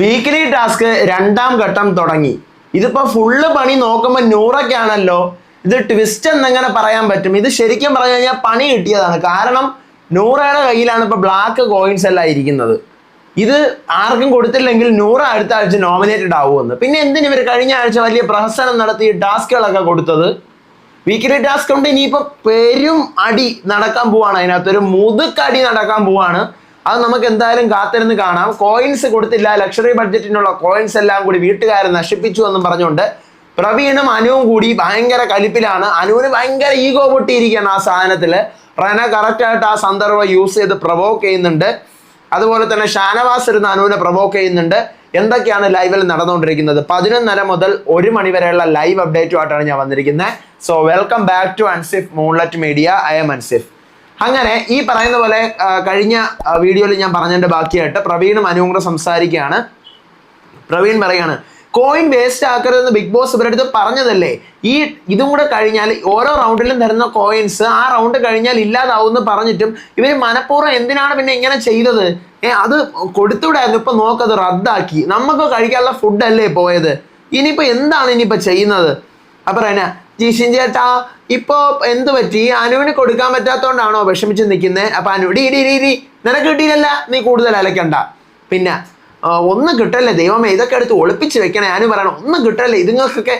Weekly task രണ്ടാം ഘട്ടം തുടങ്ങി. ഇതിപ്പോ ഫുള്ള് പണി നോക്കുമ്പോൾ നൂറൊക്കെയാണല്ലോ. ഇത് ട്വിസ്റ്റ് എന്നെങ്ങനെ പറയാൻ പറ്റും. ഇത് ശരിക്കും പറഞ്ഞു കഴിഞ്ഞാൽ പണി കിട്ടിയതാണ്. കാരണം നൂറയുടെ കയ്യിലാണ് ഇപ്പൊ ബ്ലാക്ക് കോയിൻസ് എല്ലാം ഇരിക്കുന്നത്. ഇത് ആർക്കും കൊടുത്തില്ലെങ്കിൽ നൂറ് അടുത്ത ആഴ്ച നോമിനേറ്റഡ് ആവുമെന്ന്. പിന്നെ എന്തിനു ഇവർ കഴിഞ്ഞ ആഴ്ച വലിയ പ്രഹസനം നടത്തി ടാസ്കുകളൊക്കെ കൊടുത്തത്? വീക്കിലി ടാസ്ക് കൊണ്ട് ഇനിയിപ്പോ പെരും അടി നടക്കാൻ പോവാണ്. അതിനകത്ത് ഒരു മുതുക്കടി നടക്കാൻ പോവാണ്. അത് നമുക്ക് എന്തായാലും കാത്തിരുന്ന് കാണാം. കോയിൻസ് കൊടുത്തില്ല ലക്ഷറി ബഡ്ജറ്റിനുള്ള കോയിൻസ് എല്ലാം കൂടി വീട്ടുകാരെ നശിപ്പിച്ചു എന്നും പറഞ്ഞുകൊണ്ട് പ്രവീണും അനുവും കൂടി ഭയങ്കര കലിപ്പിലാണ്. അനുവിന് ഭയങ്കര ഈഗോ പൊട്ടിയിരിക്കുകയാണ് ആ സാധനത്തിൽ റന കറക്റ്റ് ആയിട്ട് ആ സന്ദർഭം യൂസ് ചെയ്ത് പ്രൊവോക്ക് ചെയ്യുന്നുണ്ട്. അതുപോലെ തന്നെ ഷാനവാസ് ഇരുന്ന് അനുവിനെ പ്രൊവോക്ക് ചെയ്യുന്നുണ്ട്. എന്തൊക്കെയാണ് ലൈവിൽ നടന്നുകൊണ്ടിരിക്കുന്നത്? പതിനൊന്നര മുതൽ ഒരു മണി വരെയുള്ള ലൈവ് അപ്ഡേറ്റുമായിട്ടാണ് ഞാൻ വന്നിരിക്കുന്നത്. So welcome back to Ansif moonlet media I am Ansif അങ്ങനെ ഈ പറയുന്ന പോലെ കഴിഞ്ഞ വീഡിയോയിൽ ഞാൻ പറഞ്ഞതിന്റെ ബാക്കിയായിട്ട് പ്രവീണും അനുവും കൂടെ സംസാരിക്കുകയാണ്. പ്രവീൺ പറയാണ് കോയിൻ വേസ്റ്റ് ആക്കരുതെന്ന് ബിഗ് ബോസ് ഇവരടുത്ത് പറഞ്ഞതല്ലേ? ഈ ഇതും കൂടെ കഴിഞ്ഞാൽ ഓരോ റൗണ്ടിലും തരുന്ന കോയിൻസ് ആ റൗണ്ട് കഴിഞ്ഞാൽ ഇല്ലാതാവുമെന്ന് പറഞ്ഞിട്ടും ഇവർ മനഃപൂർവം എന്തിനാണ് പിന്നെ ഇങ്ങനെ ചെയ്തത്? ഏ അത് കൊടുത്തുവിടായിരുന്നു. ഇപ്പൊ നോക്കത് റദ്ദാക്കി. നമുക്ക് കഴിക്കാനുള്ള ഫുഡ് ഫുഡല്ലേ പോയത്? ഇനിയിപ്പോ എന്താണ് ഇനിയിപ്പോ ചെയ്യുന്നത്? അപ്പൊ ജീഷിൻ ചേട്ടാ ഇപ്പോ എന്ത് പറ്റി? അനുവിന് കൊടുക്കാൻ പറ്റാത്തോണ്ടാണോ വിഷമിച്ച് നിൽക്കുന്നത് അപ്പൊ അനു ഡി ഡി ഡി നിനക്ക് കിട്ടിയില്ലല്ല നീ കൂടുതൽ അലക്കണ്ട. പിന്നെ ഒന്നും കിട്ടല്ലേ ദൈവമേ ഇതൊക്കെ എടുത്ത് ഒളിപ്പിച്ച് വെക്കണേ. അനു പറയണം ഒന്നും കിട്ടല്ലേ ഇതുങ്ങൾക്കൊക്കെ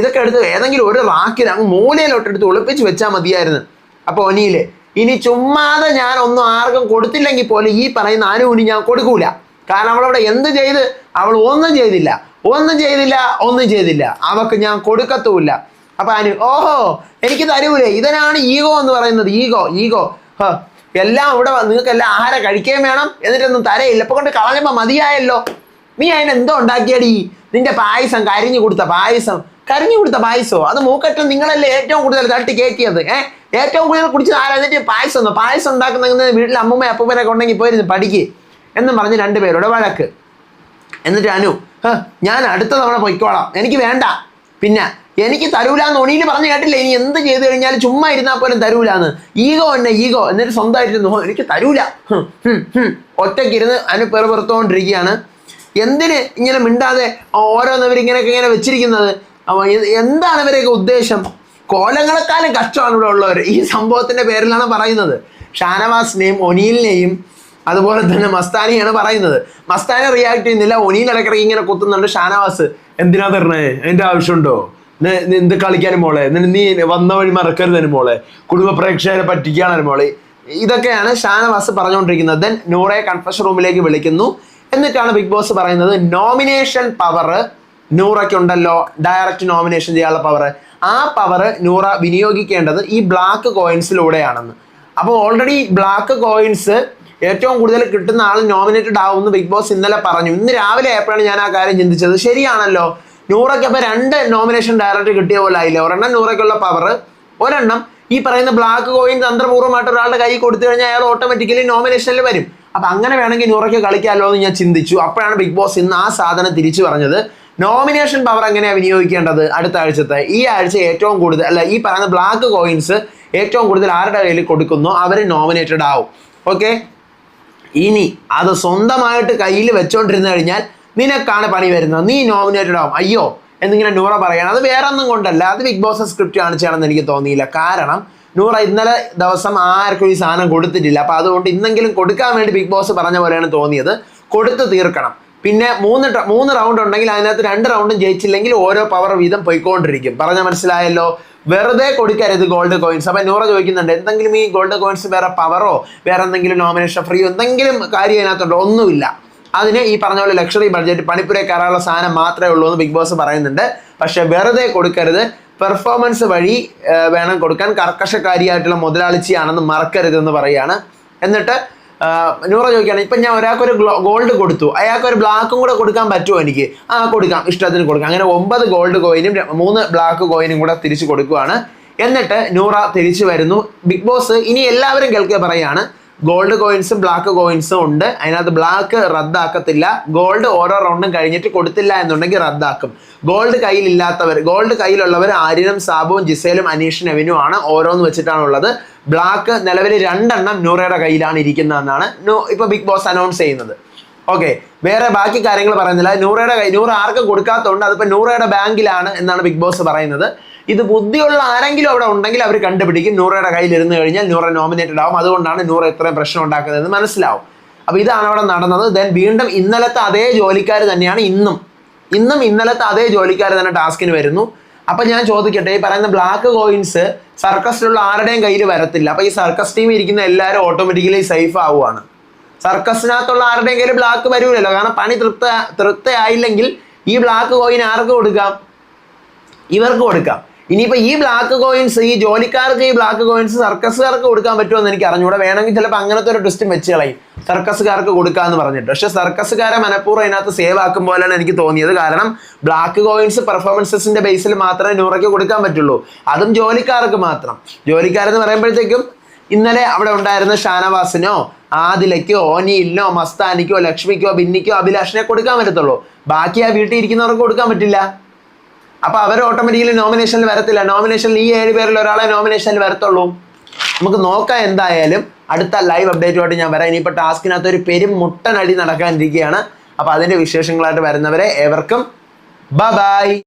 ഇതൊക്കെ എടുത്ത് ഏതെങ്കിലും ഒരു റാക്കിൽ അങ്ങ് മൂലയിലോട്ട് എടുത്ത് ഒളിപ്പിച്ച് വെച്ചാൽ മതിയായിരുന്നു. അപ്പൊ ഒനിയിൽ ഇനി ചുമ്മാതെ ഞാൻ ഒന്നും ആർക്കും കൊടുത്തില്ലെങ്കിൽ പോലും ഈ പറയുന്ന അനുവിന് ഞാൻ കൊടുക്കൂല. കാരണം അവളവിടെ എന്ത് ചെയ്ത് അവൾ ഒന്നും ചെയ്തില്ല. ഒന്നും ചെയ്തില്ല ഒന്നും ചെയ്തില്ല. അവക്ക് ഞാൻ കൊടുക്കത്തുമില്ല. അപ്പൊ അനു ഓഹോ എനിക്ക് തരൂലേ. ഇതനാണ് ഈഗോ എന്ന് പറയുന്നത്. Ego ego. എല്ലാം ഇവിടെ നിങ്ങൾക്ക് എല്ലാം ആഹാരം കഴിക്കുകയും വേണം. എന്നിട്ടൊന്നും തരയില്ല. ഇപ്പൊ കൊണ്ട് കളഞ്ഞപ്പോ മതിയായല്ലോ. നീ അതിന് എന്തോ ഉണ്ടാക്കിയടി? നിന്റെ പായസം കരിഞ്ഞു കൊടുത്ത പായസം. കരിഞ്ഞു കൊടുത്ത പായസോ? അത് മൂക്കറ്റം നിങ്ങളല്ലേ ഏറ്റവും കൂടുതൽ തട്ടി കയറ്റിയത് ഏഹ് ഏറ്റവും കൂടുതൽ കുടിച്ചത് ആരാ? എന്നിട്ട് പായസം ഒന്നും പായസം ഉണ്ടാക്കുന്ന വീട്ടിൽ അമ്മൂമ്മ അപ്പൂപ്പനൊക്കെ ഉണ്ടെങ്കിൽ പോയിരുന്നു പഠിക്ക്. എന്നും പറഞ്ഞ് രണ്ടുപേരുടെ വഴക്ക്. എന്നിട്ട് അനു ഞാൻ അടുത്ത തവണ പൊയ്ക്കോളാം. എനിക്ക് വേണ്ട. പിന്നെ എനിക്ക് തരൂലാന്ന് ഒണിയിൽ പറഞ്ഞു കേട്ടില്ല. ഇനി എന്ത് ചെയ്തു കഴിഞ്ഞാൽ ചുമ്മാ ഇരുന്നാൽ പോലും തരൂലാന്ന്. ഈഗോ എന്നെ ഈഗോ. എന്നിട്ട് സ്വന്തമായിട്ടിരുന്നു. "ഹോ, എനിക്ക് തരൂല. ഹും, ഹും, ഹും." ഒറ്റയ്ക്കിരുന്ന് അനു പെറുപെറുത്തോണ്ടിരിക്കുകയാണ്. എന്തിന് ഇങ്ങനെ മിണ്ടാതെ ഓരോന്നവരിങ്ങനെയൊക്കെ ഇങ്ങനെ വെച്ചിരിക്കുന്നത്? എന്താണ് ഇവരെയൊക്കെ ഉദ്ദേശം? കോലങ്ങളെക്കാളും കഷ്ടമാണ് ഇവിടെ ഉള്ളവർ ഈ സംഭവത്തിന്റെ പേരിലാണ് പറയുന്നത്. ഷാനവാസിനെയും ഒനീലിനെയും അതുപോലെ തന്നെ മസ്താനിയാണ് പറയുന്നത്. മസ്താനെ റിയാക്ട് ചെയ്യുന്നില്ല. ഒനീൽ ഇടയ്ക്കിടയ്ക്ക് ഇങ്ങനെ കുത്തുന്നുണ്ട് ഷാനവാസ്. എന്തിനാ തരണേ? അതിന്റെ ആവശ്യമുണ്ടോ? എന്ത് കളിക്കാനും മോളെ? നീ വന്ന വഴി മറക്കരുതിന് മോളെ. കുടുംബ പ്രേക്ഷകരെ പറ്റിക്കാനും മോളെ. ഇതൊക്കെയാണ് ഷാനവാസ് പറഞ്ഞുകൊണ്ടിരിക്കുന്നത്. ദെൻ നൂറെ കൺഫഷൻ റൂമിലേക്ക് വിളിക്കുന്നു. എന്നിട്ടാണ് ബിഗ് ബോസ് പറയുന്നത് നോമിനേഷൻ പവർ നൂറയ്ക്കുണ്ടല്ലോ. ഡയറക്റ്റ് നോമിനേഷൻ ചെയ്യാനുള്ള പവർ ആ പവർ നൂറ വിനിയോഗിക്കേണ്ടത് ഈ ബ്ലാക്ക് കോയിൻസിലൂടെയാണെന്ന് അപ്പോൾ ഓൾറെഡി ബ്ലാക്ക് കോയിൻസ് ഏറ്റവും കൂടുതൽ കിട്ടുന്ന ആൾ നോമിനേറ്റഡ് ആവുമെന്ന് ബിഗ് ബോസ് ഇന്നലെ പറഞ്ഞു. ഇന്ന് രാവിലെ ആയപ്പോഴാണ് ഞാൻ ആ കാര്യം ചിന്തിച്ചത്. ശരിയാണല്ലോ. നൂറയ്ക്ക് അപ്പോൾ രണ്ട് നോമിനേഷൻ ഡയറക്റ്റ് കിട്ടിയ പോലെ ആയില്ലേ? ഒരെണ്ണം നൂറയ്ക്കുള്ള പവർ ഒരെണ്ണം ഈ പറയുന്ന ബ്ലാക്ക് കോയിൻ തന്ത്രപൂർവമായിട്ട് ഒരാളുടെ കൈ കൊടുത്തു കഴിഞ്ഞാൽ അയാൾ ഓട്ടോമാറ്റിക്കലി നോമിനേഷനിൽ വരും. അപ്പം അങ്ങനെ വേണമെങ്കിൽ നൂറയ്ക്ക് കളിക്കാമല്ലോ എന്ന് ഞാൻ ചിന്തിച്ചു. അപ്പോഴാണ് ബിഗ് ബോസ് ഇന്ന് ആ സാധനം തിരിച്ചു പറഞ്ഞത്. നോമിനേഷൻ പവർ എങ്ങനെയാണ് വിനിയോഗിക്കേണ്ടത് അടുത്ത ആഴ്ചത്തെ? ഈ ആഴ്ച ഏറ്റവും കൂടുതൽ അല്ല ഈ പറയുന്ന ബ്ലാക്ക് കോയിൻസ് ഏറ്റവും കൂടുതൽ ആരുടെ കയ്യിൽ കൊടുക്കുന്നു? അവർ നോമിനേറ്റഡ് ആവും. ഓക്കെ ഇനി അത് സ്വന്തമായിട്ട് കയ്യിൽ വെച്ചോണ്ടിരുന്നു കഴിഞ്ഞാൽ നിനക്കാണ് പണി വരുന്നത്. നീ നോമിനേറ്റഡ് ആവും. അയ്യോ എന്നിങ്ങനെ നൂറ പറയണം. അത് വേറെ ഒന്നും കൊണ്ടല്ല. അത് ബിഗ് ബോസ് സ്ക്രിപ്റ്റ് കാണിച്ചാണെന്ന് എനിക്ക് തോന്നിയില്ല. കാരണം നൂറ ഇന്നലെ ദിവസം ആർക്കും ഈ സാധനം കൊടുത്തിട്ടില്ല. അപ്പൊ അതുകൊണ്ട് ഇന്നെങ്കിലും കൊടുക്കാൻ വേണ്ടി ബിഗ് ബോസ് പറഞ്ഞ പോലെയാണ് തോന്നിയത്. കൊടുത്തു തീർക്കണം. പിന്നെ മൂന്ന് മൂന്ന് റൗണ്ട് ഉണ്ടെങ്കിൽ അതിനകത്ത് രണ്ട് റൗണ്ടും ജയിച്ചില്ലെങ്കിൽ ഓരോ പവർ വീതം പോയിക്കൊണ്ടിരിക്കും. പറഞ്ഞ മനസ്സിലായല്ലോ? വെറുതെ കൊടുക്കരുത് ഗോൾഡ് കോയിൻസ് അപ്പൊ നൂറ ചോദിക്കുന്നുണ്ട് എന്തെങ്കിലും ഈ ഗോൾഡ് കോയിൻസ് വേറെ പവറോ വേറെ എന്തെങ്കിലും നോമിനേഷൻ ഫ്രീയോ എന്തെങ്കിലും കാര്യം അതിനകത്തുണ്ടോ ഒന്നുമില്ല. അതിന് ഈ പറഞ്ഞ പോലെ ലക്ഷറി ബഡ്ജറ്റ് പണിപ്പുരയിൽ കയറാനുള്ള സാധനം മാത്രമേ ഉള്ളൂ എന്ന് ബിഗ് ബോസ് പറയുന്നുണ്ട്. പക്ഷെ വെറുതെ കൊടുക്കരുത്. പെർഫോമൻസ് വഴി വേണം കൊടുക്കാൻ. കർക്കശക്കാരിയായിട്ടുള്ള മുതലാളിച്ചിയാണെന്ന് മറക്കരുതെന്ന് പറയാണ്. എന്നിട്ട് നൂറ ചോദിക്കുകയാണ് ഇപ്പം ഞാൻ ഒരാൾക്കൊരു ഗോൾഡ് കൊടുത്തു. അയാൾക്കൊരു ബ്ലാക്കും കൂടെ കൊടുക്കാൻ പറ്റുമോ എനിക്ക്? ആ കൊടുക്കാം. ഇഷ്ടത്തിന് കൊടുക്കാം. അങ്ങനെ ഒമ്പത് ഗോൾഡ് കോയിനും മൂന്ന് ബ്ലാക്ക് കോയിനും കൂടെ തിരിച്ചു കൊടുക്കുവാണ്. എന്നിട്ട് നൂറ തിരിച്ചു വരുന്നു. ബിഗ് ബോസ് ഇനി എല്ലാവരും കേൾക്കുക പറയാണ് ഗോൾഡ് കോയിൻസും ബ്ലാക്ക് കോയിൻസും ഉണ്ട്. അതിനകത്ത് ബ്ലാക്ക് റദ്ദാക്കത്തില്ല. ഗോൾഡ് ഓരോ റൗണ്ടും കഴിഞ്ഞിട്ട് കൊടുത്തില്ല എന്നുണ്ടെങ്കിൽ റദ്ദാക്കും. ഗോൾഡ് കയ്യിലില്ലാത്തവർ ഗോൾഡ് കയ്യിലുള്ളവർ ആര്യനും സാബുവും ജിസേലും അനീഷ് നെവിനും ആണ് ഓരോന്ന് വെച്ചിട്ടാണ് ഉള്ളത് ബ്ലാക്ക് നിലവിൽ രണ്ടെണ്ണം നൂറയുടെ കയ്യിലാണ് ഇരിക്കുന്നതെന്നാണ് ഇപ്പൊ ബിഗ് ബോസ് അനൗൺസ് ചെയ്യുന്നത്. ഓക്കെ വേറെ ബാക്കി കാര്യങ്ങൾ പറയുന്നില്ല. നൂറയുടെ നൂറ് ആർക്കും കൊടുക്കാത്തതുകൊണ്ട് അതിപ്പോൾ നൂറയുടെ ബാങ്കിലാണ് എന്നാണ് ബിഗ് ബോസ് പറയുന്നത്. ഇത് ബുദ്ധിയുള്ള ആരെങ്കിലും അവിടെ ഉണ്ടെങ്കിൽ അവർ കണ്ടുപിടിക്കും. നൂറയുടെ കയ്യിൽ ഇരുന്ന് കഴിഞ്ഞാൽ നൂറ നോമിനേറ്റഡ് ആവും. അതുകൊണ്ടാണ് നൂറ ഇത്രയും പ്രശ്നം ഉണ്ടാക്കുന്നതെന്ന് മനസ്സിലാവും. അപ്പൊ ഇതാണ് അവിടെ നടന്നത്. ദെൻ വീണ്ടും ഇന്നലത്തെ അതേ ജോലിക്കാർ തന്നെയാണ് ഇന്നും. ഇന്നും ഇന്നലത്തെ അതേ ജോലിക്കാർ തന്നെ ടാസ്കിന് വരുന്നു. അപ്പൊ ഞാൻ ചോദിക്കട്ടെ ഈ പറയുന്ന ബ്ലാക്ക് കോയിൻസ് സർക്കസിലുള്ള ആരുടെയും കയ്യിൽ വരത്തില്ല. അപ്പൊ ഈ സർക്കസ് ടീം ഇരിക്കുന്ന എല്ലാവരും ഓട്ടോമാറ്റിക്കലി സേഫ് ആവുകയാണ് സർക്കസിനകത്തുള്ള ആരുടെയും കയ്യിൽ ബ്ലാക്ക് വരൂലല്ലോ. കാരണം പണി തൃപ്ത തൃപ്തയായില്ലെങ്കിൽ ഈ ബ്ലാക്ക് കോയിൻ ആർക്ക് കൊടുക്കാം? ഇവർക്ക് കൊടുക്കാം. ഇനിയിപ്പോ ഈ ബ്ലാക്ക് കോയിൻസ് ഈ ജോലിക്കാർക്ക് ഈ ബ്ലാക്ക് കോയിൻസ് സർക്കസുകാർക്ക് കൊടുക്കാൻ പറ്റുമോ എന്ന് എനിക്ക് അറിഞ്ഞൂടെ. വേണമെങ്കിൽ ചിലപ്പോൾ അങ്ങനത്തെ ഒരു ട്വിസ്റ്റും വെച്ച് കളയും. സർക്കസുകാർക്ക് കൊടുക്കാമെന്ന് പറഞ്ഞിട്ട്. പക്ഷേ സർക്കസുകാരെ മനഃപൂർവം അതിനകത്ത് സേവ് ആക്കും പോലെയാണ് എനിക്ക് തോന്നിയത്. കാരണം ബ്ലാക്ക് കോയിൻസ് പെർഫോമൻസസിന്റെ ബേസിൽ മാത്രമേ നൂറയ്ക്ക് കൊടുക്കാൻ പറ്റുള്ളൂ. അതും ജോലിക്കാർക്ക് മാത്രം. ജോലിക്കാരെന്ന് പറയുമ്പോഴത്തേക്കും ഇന്നലെ അവിടെ ഉണ്ടായിരുന്ന ഷാനവാസിനോ ആദിലയ്ക്കോ ഓനിയിലിനോ മസ്താനിക്കോ ലക്ഷ്മിക്കോ ബിന്നിക്കോ അഭിലാഷിനെ കൊടുക്കാൻ പറ്റത്തുള്ളൂ. ബാക്കി ആ വീട്ടിൽ ഇരിക്കുന്നവർക്ക് കൊടുക്കാൻ പറ്റില്ല. അപ്പൊ അവർ ഓട്ടോമാറ്റിക്കലി നോമിനേഷനിൽ വരത്തില്ല. നോമിനേഷനിൽ ഈ ഏഴ് പേരിൽ ഒരാളെ നോമിനേഷനിൽ വരത്തുള്ളൂ. നമുക്ക് നോക്കാം എന്തായാലും. അടുത്ത ലൈവ് അപ്ഡേറ്റുമായിട്ട് ഞാൻ വരാം. ഇനിയിപ്പോൾ ടാസ്കിനകത്ത് ഒരു പെരും മുട്ടനടി നടക്കാനിരിക്കുകയാണ്. അപ്പൊ അതിന്റെ വിശേഷങ്ങളായിട്ട് വരുന്നവരെ ഏവർക്കും ബ ബൈ